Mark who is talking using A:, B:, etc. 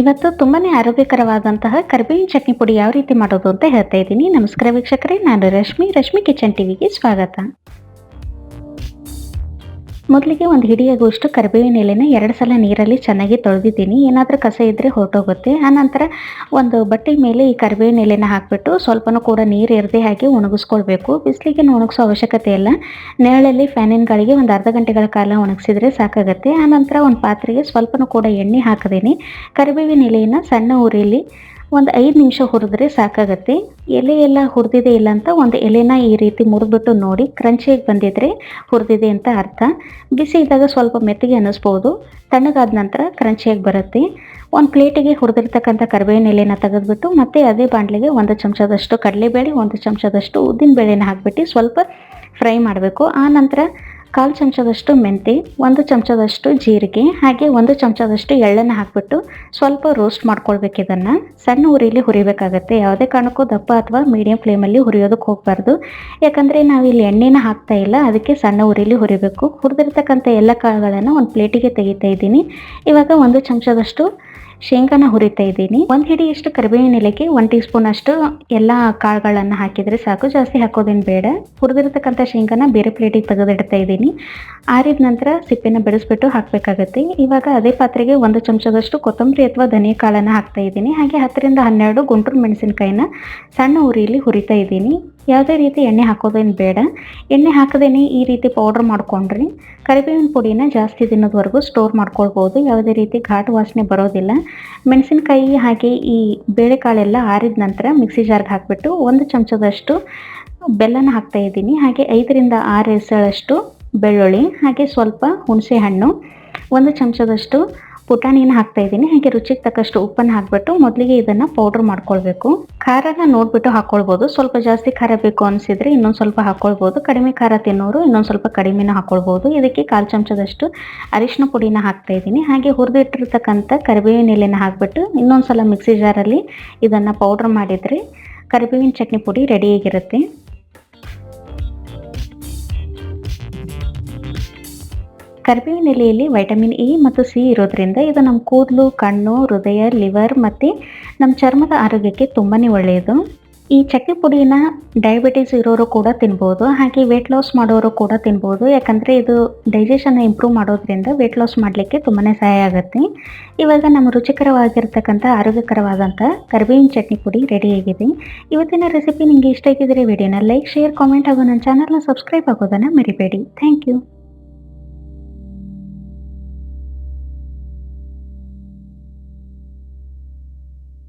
A: ಇವತ್ತು ತುಂಬಾ ಆರೋಗ್ಯಕರವಾದಂತಹ ಕರಿಬೇವಿನ ಚಟ್ನಿ ಪುಡಿ ಯಾವ ರೀತಿ ಮಾಡೋದು ಅಂತ ಹೇಳ್ತಾ ಇದ್ದೀನಿ. ನಮಸ್ಕಾರ ವೀಕ್ಷಕರೇ, ನಾನು ರಶ್ಮಿ ರಶ್ಮಿ ಕಿಚನ್ ಟಿವಿಗೆ ಸ್ವಾಗತ. ಮೊದಲಿಗೆ ಒಂದು ಹಿಡಿಯಾಗುವಷ್ಟು ಕರಿಬೇವಿನ ಎಲೆನ ಎರಡು ಸಲ ನೀರಲ್ಲಿ ಚೆನ್ನಾಗಿ ತೊಳೆದಿದ್ದೀನಿ. ಏನಾದರೂ ಕಸ ಇದ್ದರೆ ಹೊರಟೋಗುತ್ತೆ ಆನಂತರ ಒಂದು ಬಟ್ಟೆ ಮೇಲೆ ಈ ಕರಿಬೇವಿನ ಎಲೆನ ಹಾಕಿಬಿಟ್ಟು ಸ್ವಲ್ಪನೂ ಕೂಡ ನೀರು ಇರದೆ ಹಾಗೆ ಒಣಗಿಸ್ಕೊಳ್ಬೇಕು. ಬಿಸಿಲಿಗೆ ಒಣಗಿಸೋ ಅವಶ್ಯಕತೆ ಇಲ್ಲ. ನೆರಳಲ್ಲಿ ಫ್ಯಾನಿನ ಗಾಳಿಗೆ ಒಂದು ಅರ್ಧ ಗಂಟೆಗಳ ಕಾಲ ಒಣಗಿಸಿದರೆ ಸಾಕಾಗುತ್ತೆ. ಆನಂತರ ಒಂದು ಪಾತ್ರೆಗೆ ಸ್ವಲ್ಪನೂ ಕೂಡ ಎಣ್ಣೆ ಹಾಕಿದ್ದೀನಿ ಕರಿಬೇವಿನ ಎಲೆಯನ್ನು ಸಣ್ಣ ಉರಿಯಲ್ಲಿ ಒಂದು ಐದು ನಿಮಿಷ ಹುರಿದ್ರೆ ಸಾಕಾಗತ್ತೆ. ಎಲೆ ಎಲ್ಲ ಹುರಿದಿದೆ ಇಲ್ಲ ಅಂತ ಒಂದು ಎಲೆನ ಈ ರೀತಿ ಮುರಿದ್ಬಿಟ್ಟು ನೋಡಿ ಕ್ರಂಚಿಯಾಗಿ ಬಂದಿದ್ರೆ ಹುರಿದಿದೆ ಅಂತ ಅರ್ಥ. ಬಿಸಿ ಇದ್ದಾಗ ಸ್ವಲ್ಪ ಮೆತ್ತಗೆ ಅನ್ನಿಸ್ಬೋದು. ತಣ್ಣಗಾದ ನಂತರ ಕ್ರಂಚಿಯಾಗಿ ಬರುತ್ತೆ. ಒಂದು ಪ್ಲೇಟಿಗೆ ಹುರಿದಿರ್ತಕ್ಕಂಥ ಕರಿಬೇವಿನ ಎಲೆನ ತೆಗೆದ್ಬಿಟ್ಟು ಮತ್ತೆ ಅದೇ ಬಾಣಲೆಗೆ ಒಂದು ಚಮಚದಷ್ಟು ಕಡಲೆಬೇಳೆ, ಒಂದು ಚಮಚದಷ್ಟು ಉದ್ದಿನ ಬೇಳೆನ ಹಾಕಿಬಿಟ್ಟು ಸ್ವಲ್ಪ ಫ್ರೈ ಮಾಡಬೇಕು. ಆ ನಂತರ ಕಾಲು ಚಮಚದಷ್ಟು ಮೆಂತೆ, ಒಂದು ಚಮಚದಷ್ಟು ಜೀರಿಗೆ, ಹಾಗೆ ಒಂದು ಚಮಚದಷ್ಟು ಎಳ್ಳನ್ನು ಹಾಕಿಬಿಟ್ಟು ಸ್ವಲ್ಪ ರೋಸ್ಟ್ ಮಾಡ್ಕೊಳ್ಬೇಕು ಇದನ್ನು. ಸಣ್ಣ ಉರಿಲಿ ಹುರಿಬೇಕಾಗತ್ತೆ. ಯಾವುದೇ ಕಾರಣಕ್ಕೂ ದಪ್ಪ ಅಥವಾ ಮೀಡಿಯಂ ಫ್ಲೇಮಲ್ಲಿ ಹುರಿಯೋದಕ್ಕೆ ಹೋಗಬಾರ್ದು. ಯಾಕಂದರೆ ಇಲ್ಲಿ ಎಣ್ಣೆನ ಹಾಕ್ತಾ ಇಲ್ಲ. ಅದಕ್ಕೆ ಸಣ್ಣ ಉರಿಲಿ ಹುರಿಬೇಕು. ಹುರಿದಿರ್ತಕ್ಕಂಥ ಎಲ್ಲ ಕಾಳುಗಳನ್ನು ಒಂದು ಪ್ಲೇಟಿಗೆ ತೆಗಿತಾ ಇದ್ದೀನಿ. ಇವಾಗ ಒಂದು ಚಮಚದಷ್ಟು ಶೇಂಗಾನ ಹುರಿತಾ ಇದ್ದೀನಿ. ಒಂದು ಹಿಡಿಯಷ್ಟು ಕರಿಬೇವಿನ ಎಲೆಗೆ ಒನ್ ಟೀ ಸ್ಪೂನ್ ಅಷ್ಟು ಎಲ್ಲ ಕಾಳುಗಳನ್ನು ಹಾಕಿದರೆ ಸಾಕು. ಜಾಸ್ತಿ ಹಾಕೋದೇನು ಬೇಡ. ಹುರಿದಿರ್ತಕ್ಕಂಥ ಶೇಂಗಾನ ಬೇರೆ ಪ್ಲೇಟಿಗೆ ತೆಗೆದಿಡ್ತಾ ಇದ್ದೀನಿ. ಆರಿದ ನಂತರ ಸಿಪ್ಪೆನ ಬೆಳೆಸ್ಬಿಟ್ಟು ಹಾಕಬೇಕಾಗತ್ತೆ. ಇವಾಗ ಅದೇ ಪಾತ್ರೆಗೆ ಒಂದು ಚಮಚದಷ್ಟು ಕೊತ್ತಂಬರಿ ಅಥವಾ ಧನಿಯ ಕಾಳನ್ನ ಹಾಕ್ತಾ ಇದ್ದೀನಿ. ಹಾಗೆ ಹತ್ತರಿಂದ ಹನ್ನೆರಡು ಗುಂಟೂರು ಮೆಣಸಿನಕಾಯಿನ ಸಣ್ಣ ಉರಿಯಲ್ಲಿ ಹುರಿತಾ ಇದ್ದೀನಿ. ಯಾವುದೇ ರೀತಿ ಎಣ್ಣೆ ಹಾಕೋದೇನು ಬೇಡ. ಎಣ್ಣೆ ಹಾಕದೇನೆ ಈ ರೀತಿ ಪೌಡ್ರ್ ಮಾಡ್ಕೊಂಡ್ರಿ. ಕರಿಬೇವಿನ ಪುಡಿನ ಜಾಸ್ತಿ ದಿನದವರೆಗೂ ಸ್ಟೋರ್ ಮಾಡ್ಕೊಳ್ಬೋದು. ಯಾವುದೇ ರೀತಿ ಘಾಟ್ ವಾಸನೆ ಬರೋದಿಲ್ಲ. ಮೆಣಸಿನಕಾಯಿ ಹಾಗೆ ಈ ಬೇಳೆಕಾಳೆಲ್ಲ ಆರಿದ ನಂತರ ಮಿಕ್ಸಿ ಜಾರ್ಗೆ ಹಾಕಿಬಿಟ್ಟು ಒಂದು ಚಮಚದಷ್ಟು ಬೆಲ್ಲನ ಹಾಕ್ತಾ ಇದ್ದೀನಿ. ಹಾಗೆ ಐದರಿಂದ ಆರು ಎಸಳಷ್ಟು ಬೆಳ್ಳುಳ್ಳಿ, ಹಾಗೆ ಸ್ವಲ್ಪ ಹುಣಸೆ ಹಣ್ಣು ಒಂದು ಚಮಚದಷ್ಟು ಪುಟಾಣಿನ ಹಾಕ್ತಾ ಇದ್ದೀನಿ. ಹಾಗೆ ರುಚಿಗೆ ತಕ್ಕಷ್ಟು ಉಪ್ಪನ್ನು ಹಾಕ್ಬಿಟ್ಟು ಮೊದಲಿಗೆ ಇದನ್ನು ಪೌಡ್ರ್ ಮಾಡ್ಕೊಳ್ಬೇಕು. ಖಾರನ ನೋಡಿಬಿಟ್ಟು ಹಾಕ್ಕೊಳ್ಬೋದು ಸ್ವಲ್ಪ ಜಾಸ್ತಿ ಖಾರ ಬೇಕು ಅನಿಸಿದ್ರೆ ಇನ್ನೊಂದು ಸ್ವಲ್ಪ ಹಾಕ್ಕೊಳ್ಬೋದು ಕಡಿಮೆ ಖಾರ ತಿನ್ನೋರು ಇನ್ನೊಂದು ಸ್ವಲ್ಪ ಕಡಿಮೆನ ಹಾಕ್ಕೊಳ್ಬೋದು ಇದಕ್ಕೆ ಕಾಲು ಚಮಚದಷ್ಟು ಅರಿಶಿನ ಪುಡಿನ ಹಾಕ್ತಾ ಇದ್ದೀನಿ. ಹಾಗೆ ಹುರಿದಿಟ್ಟಿರ್ತಕ್ಕಂಥ ಕರಿಬೇವಿನ ಎಲೆನ ಹಾಕ್ಬಿಟ್ಟು ಇನ್ನೊಂದು ಸಲ ಮಿಕ್ಸಿ ಜಾರಲ್ಲಿ ಇದನ್ನು ಪೌಡ್ರ್ ಮಾಡಿದರೆ ಕರಿಬೇವಿನ ಚಟ್ನಿ ಪುಡಿ ರೆಡಿಯಾಗಿರುತ್ತೆ ಕರಿಬೇವಿನ ಎಲೆಯಲ್ಲಿ ವೈಟಮಿನ್ ಇ ಮತ್ತು ಸಿ ಇರೋದ್ರಿಂದ ಇದು ನಮ್ಮ ಕೂದಲು, ಕಣ್ಣು, ಹೃದಯ ಲಿವರ್ ಮತ್ತು ನಮ್ಮ ಚರ್ಮದ ಆರೋಗ್ಯಕ್ಕೆ ತುಂಬಾ ಒಳ್ಳೆಯದು ಈ ಚಕ್ಕೆ ಪುಡಿನ ಡಯಾಬಿಟೀಸ್ ಇರೋರು ಕೂಡ ತಿನ್ಬೋದು, ಹಾಗೆ ವೆಯ್ಟ್ ಲಾಸ್ ಮಾಡೋರು ಕೂಡ ತಿನ್ಬೋದು. ಯಾಕಂದರೆ ಇದು ಡೈಜೆಷನ್ನ ಇಂಪ್ರೂವ್ ಮಾಡೋದ್ರಿಂದ ವೇಟ್ ಲಾಸ್ ಮಾಡಲಿಕ್ಕೆ ತುಂಬಾ ಸಹಾಯ ಆಗುತ್ತೆ. ಇವಾಗ ನಮ್ಮ ರುಚಿಕರವಾಗಿರ್ತಕ್ಕಂಥ, ಆರೋಗ್ಯಕರವಾದಂಥ ಕರಿಬೇವಿನ ಚಟ್ನಿ ಪುಡಿ ರೆಡಿಯಾಗಿದೆ ಇವತ್ತಿನ ರೆಸಿಪಿ ನಿಮಗೆ ಇಷ್ಟ ಆಗಿದ್ದರೆ ವಿಡಿಯೋನ ಲೈಕ್ ಶೇರ್ ಕಾಮೆಂಟ್ ಹಾಗೂ ನನ್ನ ಚಾನಲ್ನ ಸಬ್ಸ್ಕ್ರೈಬ್ ಆಗೋದನ್ನು ಮರಿಬೇಡಿ. Thank you